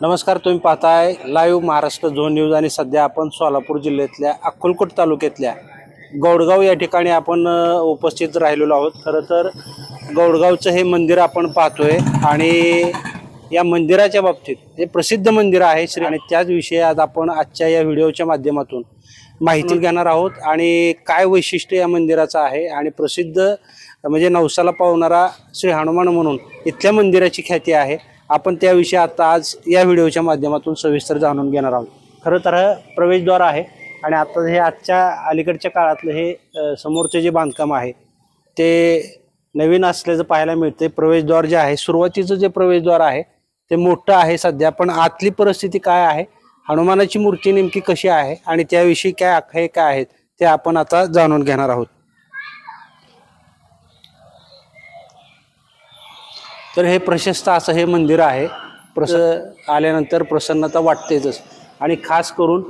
नमस्कार तुम्ही पाहताय लाईव्ह महाराष्ट्र झोन न्यूज आणि सध्या आपण सोलापूर जिल्ह्यातल्या अक्कलकोट तालुक्यातल्या गौडगाव या ठिकाणी आपण उपस्थित राहिलेलो आहोत. खरं तर गौडगावचं हे मंदिर आपण पाहतोय आणि या मंदिराच्या बाबतीत हे प्रसिद्ध मंदिर आहे श्री आणि त्याच विषयी आज आपण आजच्या या व्हिडिओच्या माध्यमातून माहिती घेणार आहोत आणि काय वैशिष्ट्य या मंदिराचं आहे आणि प्रसिद्ध म्हणजे नवसाला पावणारा श्री हनुमान म्हणून इथल्या मंदिराची ख्याती आहे. आपण त्याविषयी आता आज या व्हिडिओच्या माध्यमातून सविस्तर जाणून घेणार आहोत. खरं तर प्रवेशद्वार आहे आणि आता हे आजच्या अलीकडच्या काळातलं हे समोरचे जे बांधकाम आहे ते नवीन असल्याचं पाहायला मिळते प्रवेशद्वार जे आहे सुरुवातीचं जे प्रवेशद्वार आहे ते मोठं आहे सध्या पण आतली परिस्थिती काय आहे हनुमानाची मूर्ती नेमकी कशी आहे आणि त्याविषयी काय आख्याय काय आहेत ते आपण आता जाणून घेणार आहोत. तर हे प्रशस्त असं हे मंदिर आहे. प्रस आल्यानंतर प्रसन्नता वाटतेच. आणि खास करून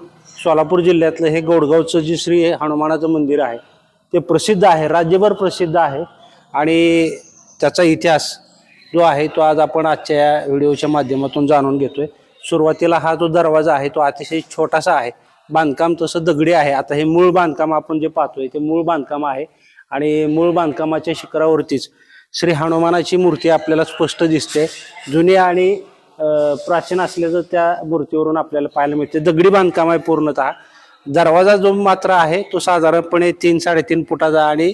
सोलापूर जिल्ह्यातलं हे गोडगावचं जे श्री हनुमानाचं मंदिर आहे ते प्रसिद्ध आहे राज्यभर प्रसिद्ध आहे. आणि त्याचा इतिहास जो आहे तो आज आपण आजच्या या व्हिडिओच्या माध्यमातून जाणून घेतोय. सुरुवातीला हा जो दरवाजा आहे तो अतिशय छोटासा आहे. बांधकाम तसं दगडी आहे. आता हे मूळ बांधकाम आपण जे पाहतोय ते मूळ बांधकाम आहे. आणि मूळ बांधकामाच्या शिखरावरतीच श्री हनुमानाची मूर्ती आपल्याला स्पष्ट दिसते. जुनी आणि प्राचीन असल्याचं त्या मूर्तीवरून आपल्याला पाहायला मिळते. दगडी बांधकाम आहे पूर्णतः. दरवाजा जो मात्र आहे तो साधारणपणे तीन साडेतीन फुटाचा आणि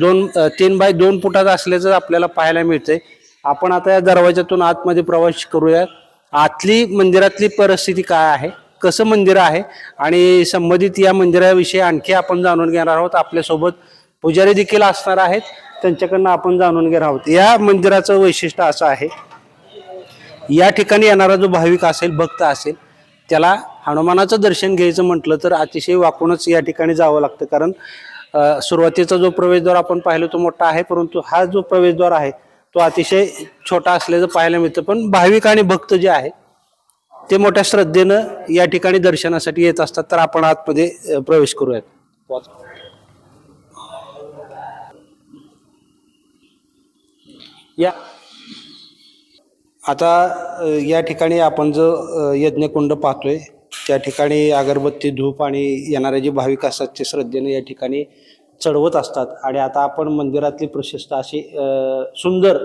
दोन तीन बाय दोन फुटाचा असल्याचं आपल्याला पाहायला मिळते. आपण आता या दरवाजातून आतमध्ये प्रवास करूया. आतली मंदिरातली परिस्थिती काय आहे? कसं मंदिर आहे? आणि संबंधित या मंदिराविषयी आणखी आपण जाणून घेणार आहोत. आपल्यासोबत पुजारी देखील असणार आहेत. त्यांच्याकडनं आपण जाणून घेणार आहोत. या मंदिराचं वैशिष्ट्य असं आहे या ठिकाणी येणारा जो भाविक असेल भक्त असेल त्याला हनुमानाचं दर्शन घ्यायचं म्हटलं तर अतिशय वाकूनच या ठिकाणी जावं लागतं. कारण सुरुवातीचा जो प्रवेशद्वार आपण पाहिलं तो मोठा आहे परंतु हा जो प्रवेशद्वार आहे तो अतिशय छोटा असल्याचं पाहायला मिळतं. पण भाविक आणि भक्त जे आहे ते मोठ्या श्रद्धेनं या ठिकाणी दर्शनासाठी येत असतात. तर आपण आतमध्ये प्रवेश करूयात. या. आता या ठिकाणी आपण जो यज्ञकुंड पाहतोय त्या ठिकाणी अगरबत्ती धूप आणि येणारे जे भाविक असतात ते श्रद्धेने या ठिकाणी चढवत असतात. आणि आता आपण मंदिरातली प्रशस्त अशी सुंदर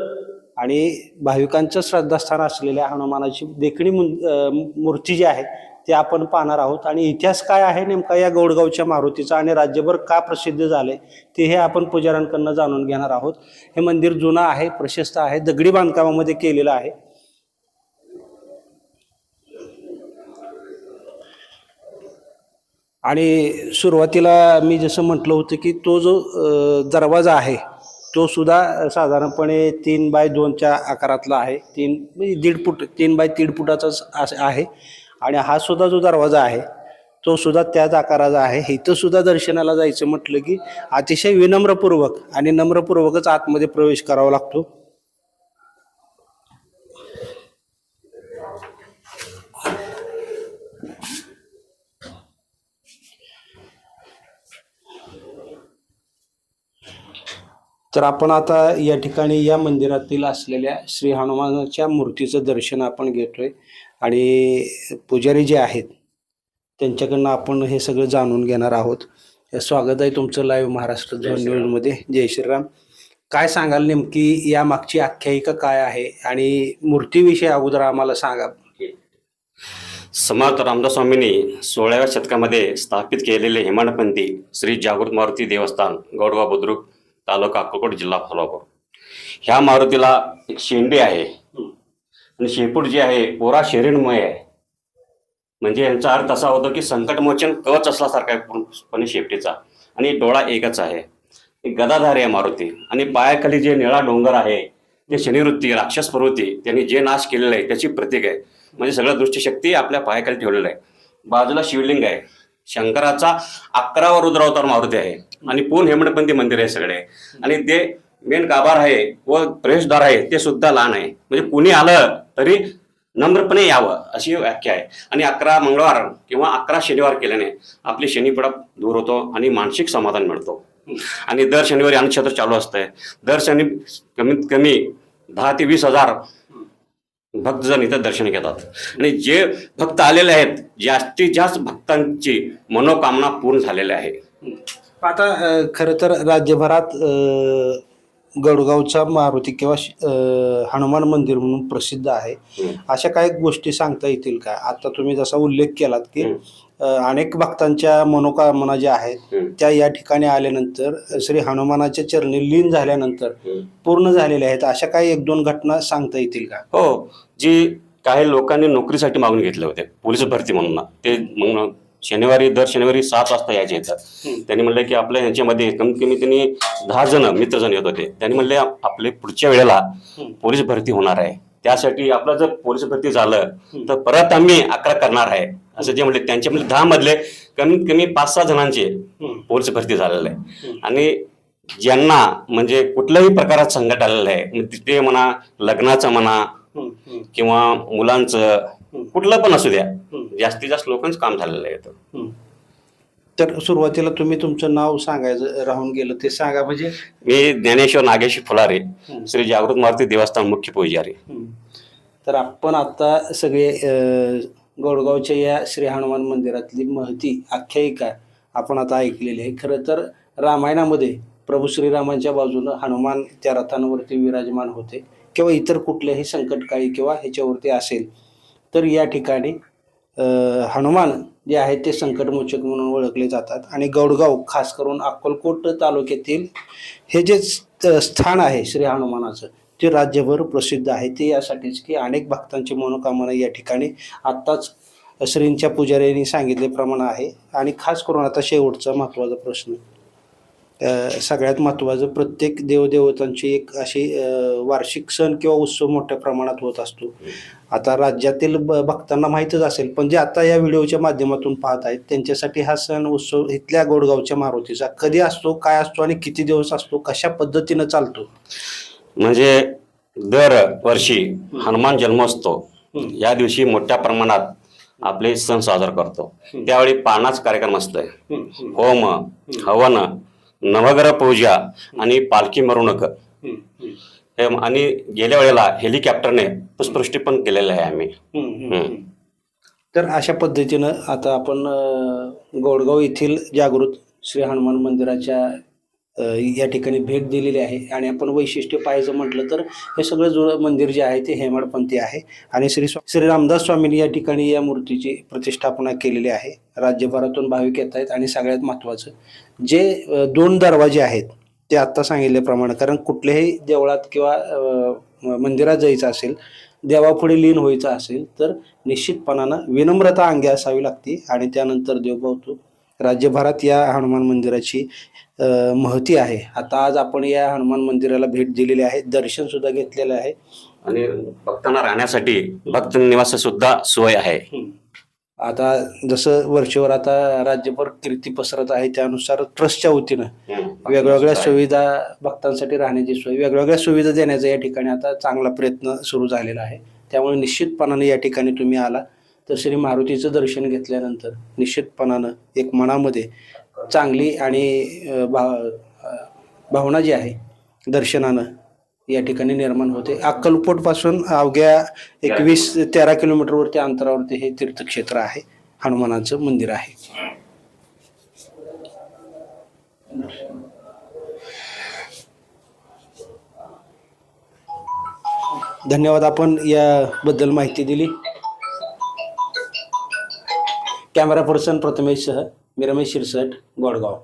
आणि भाविकांचं श्रद्धास्थान असलेल्या हनुमानाची देखणी मूर्ती जी आहे ते आपण पाहणार आहोत. आणि इतिहास काय आहे नेमका या गौडगावच्या मारुतीचा आणि राज्यभर का प्रसिद्ध झाले ते हे आपण पुजाऱ्यांकडनं जाणून घेणार आहोत. हे मंदिर जुनं आहे प्रशस्त आहे दगडी बांधकामामध्ये केलेलं आहे. आणि सुरुवातीला मी जसं म्हटलं होतं की तो जो दरवाजा आहे तो सुद्धा साधारणपणे तीन बाय दोनच्या आकारातला आहे. तीन म्हणजे दीड फूट तीन बाय दीड फुटाचाच आहे. आणि हा सुद्धा जो दरवाजा आहे तो सुद्धा त्याच आकाराचा आहे. इथं सुद्धा दर्शनाला जायचं म्हटलं की अतिशय विनम्रपूर्वक आणि नम्रपूर्वकच आतमध्ये प्रवेश करावा लागतो. तर आपण आता या ठिकाणी या मंदिरातील असलेल्या श्री हनुमानाच्या मूर्तीचं दर्शन आपण घेतोय. आणि पुजारी जे आहेत त्यांच्याकडनं आपण हे सगळं जाणून घेणार आहोत. स्वागत आहे तुमचं लाईव्ह महाराष्ट्र झोन न्यूजमध्ये जय श्रीराम. काय सांगाल नेमकी या मागची आख्यायिका काय आहे आणि मूर्तीविषयी अगोदर आम्हाला सांगा. समर्थ रामदास स्वामींनी सोळाव्या शतकामध्ये स्थापित केलेले हेमाडपंथी श्री जागृत मारुती देवस्थान गौडगाव बुद्रुक तालुका अक्कलकोट जिल्हा सोलापूर ह्या मारुतीला एक शेंडे आहे. आणि शेपूट जे आहे पोरा शरीरमय आहे. म्हणजे यांचा अर्थ असा होतो की संकटमोचन कवच असल्यासारखा आहे पूर्णपणे शेपटीचा. आणि डोळा एकच आहे. एक गदाधार आहे मारुती. आणि पायाखाली जे निळा डोंगर आहे ते शनिवृत्ती राक्षस प्रवृत्ती त्यांनी जे नाश केलेलं आहे त्याची प्रतीक आहे. म्हणजे सगळं दृष्टीशक्ती आपल्या पायाखाली ठेवलेलं आहे. बाजूला शिवलिंग आहे. शंकराचा अकरावा रुद्रावतार मारुती आहे. आणि पूर्ण हेमडपंथी मंदिर आहे सगळे. आणि ते मेन गाभार आहे व प्रवेशद्वार आहे ते सुद्धा लहान आहे. म्हणजे कुणी आलं तरी नम्रपणे यावं अशी व्याख्या आहे. आणि अकरा मंगळवार किंवा अकरा शनिवार केल्याने आपली शनिपडा दूर होतो आणि मानसिक समाधान मिळतो. आणि दर शनिवारी अन्नक्षेत्र चालू असतंय. दर शनी कमीत कमी दहा ते वीस हजार भक्तजण इथं दर्शन घेतात. आणि जे भक्त आलेले आहेत जास्तीत जास्त भक्तांची मनोकामना पूर्ण झालेली आहे. आता खरं तर राज्यभरात गडगावचा मारुती किंवा हनुमान मंदिर म्हणून प्रसिद्ध आहे. अशा काही गोष्टी सांगता येतील का आता तुम्ही जसा उल्लेख केलात की अनेक भक्तांच्या मनोकामना ज्या आहेत. त्या या ठिकाणी आल्यानंतर श्री हनुमानाच्या चरणी लीन झाल्यानंतर. पूर्ण झालेल्या आहेत अशा काही एक दोन घटना सांगता येतील का हो जी काही लोकांनी नोकरीसाठी मागून घेतले होते पोलीस भरती म्हणून. ते शनिवारी दर शनिवारी सात वाजता यायचे येतात. त्यांनी म्हणलं की आपल्या ह्याच्यामध्ये कमीत कमी त्यांनी दहा जण मित्रजण येत होते त्यांनी म्हणले आप- आपले पुढच्या वेळेला. पोलीस भरती होणार आहे त्यासाठी आपलं जर पोलीस भरती झालं. तर परत आम्ही अकरा करणार आहे असं जे म्हणले त्यांच्या म्हणजे दहा मधले कमीत कमी पाच सहा जणांचे. पोलीस भरती झालेलं आहे. आणि ज्यांना म्हणजे कुठल्याही प्रकारात संकट आलेलं आहे म्हणजे ते म्हणा लग्नाचं म्हणा. किंवा मुलांचं. कुठलं पण असू द्या. जास्तीत जास्त लोकांचं काम झालेलं आहे. तर सुरुवातीला तुम्ही तुमचं नाव सांगायचं राहून गेलं ते सांगा म्हणजे मी ज्ञानेश्वर नागेश फुलारे. श्री जागृत मारुती देवस्थान मुख्य पुजारी. तर आपण आता सगळे गोडगावच्या या श्री हनुमान मंदिरातली महती आख्यायिका आपण आता ऐकलेली आहे खरं तर रामायणामध्ये प्रभू श्रीरामांच्या बाजूनं हनुमान त्या रथांवरती विराजमान होते किंवा इतर कुठल्याही संकटकाळी किंवा ह्याच्यावरती असेल तर या ठिकाणी हनुमान जे आहेत ते संकटमोचक म्हणून ओळखले जातात. आणि गौडगाव खास करून अक्कलकोट तालुक्यातील हे जे स्थान आहे श्री हनुमानाचं ते राज्यभर प्रसिद्ध आहे. ते यासाठीच की अनेक भक्तांची मनोकामना या ठिकाणी आत्ताच श्रींच्या पुजाऱ्यांनी सांगितल्याप्रमाणे आहे. आणि खास करून आता शेवटचा महत्त्वाचा प्रश्न. सगळ्यात महत्त्वाचं प्रत्येक देवदेवतांची एक अशी वार्षिक सण किंवा उत्सव मोठ्या प्रमाणात होत असतो. आता राज्यातील भक्तांना माहीतच असेल पण जे आता या व्हिडिओच्या माध्यमातून पाहत आहेत त्यांच्यासाठी हा सण उत्सव इथल्या गोडगावच्या मारुतीचा कधी असतो काय असतो आणि किती दिवस असतो कशा पद्धतीनं चालतो? म्हणजे दर वर्षी हनुमान जन्मोत्सव. या दिवशी मोठ्या प्रमाणात आपले सण साजरा करतो. त्यावेळी पानाच कार्यक्रम असतोय. होम हवन नवग्रह पूजा आणि पालखी मिरवणूक हे आणि गेल्या वेळेला हेलिकॉप्टरने पुष्पवृष्टी पण केलेलं आहे आम्ही. तर अशा पद्धतीनं आता आपण गोडगाव येथील जागृत श्री हनुमान मंदिराच्या या ठिकाणी भेट दिलेली आहे. आणि आपण वैशिष्ट्य पाहायचं म्हटलं तर हे सगळं जुळं मंदिर जे आहे ते हेमाडपंथी आहे. आणि श्री स्वा- श्री रामदास स्वामींनी या ठिकाणी या मूर्तीची प्रतिष्ठापना केलेली आहे. राज्यभरातून भाविक येत आहेत आणि सगळ्यात महत्त्वाचं जे दोन दरवाजे आहेत ते आत्ता सांगितल्याप्रमाणे कारण कुठल्याही देवळात किंवा मंदिरात जायचं असेल देवापुढे लीन व्हायचं असेल तर निश्चितपणानं विनम्रता अंगी असावी लागते. आणि त्यानंतर देव पावतो राज्यभरात या हनुमान मंदिराची महती आहे. आता आज आपण या हनुमान मंदिराला भेट दिलेली आहे. दर्शन सुद्धा घेतलेलं आहे. आणि भक्तांना राहण्यासाठी भक्त निवास सुद्धा सोय आहे. आता जसं वर्षभर आता राज्यभर कीर्ती पसरत आहे त्यानुसार ट्रस्टच्या वतीनं वेगवेगळ्या सुविधा भक्तांसाठी राहण्याची सोय वेगवेगळ्या सुविधा देण्याचा या ठिकाणी आता चांगला प्रयत्न सुरू झालेला आहे. त्यामुळे निश्चितपणाने या ठिकाणी तुम्ही आला. तर श्री मारुतीचं दर्शन घेतल्यानंतर निश्चितपणानं एक मनामध्ये चांगली आणि भा भावना जी आहे दर्शनानं या ठिकाणी निर्माण होते. अक्कलकोटपासून अवघ्या एकवीस तेरा किलोमीटरवरती अंतरावरती हे तीर्थक्षेत्र आहे. हनुमानाचं मंदिर आहे. धन्यवाद. आपण याबद्दल माहिती दिली. कॅमेरा पर्सन प्रथमेशसह मी Ramesh Shirsat Godgaon.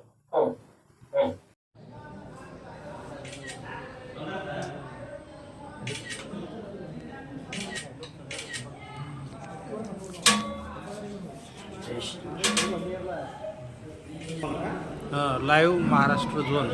Live Maharashtra zone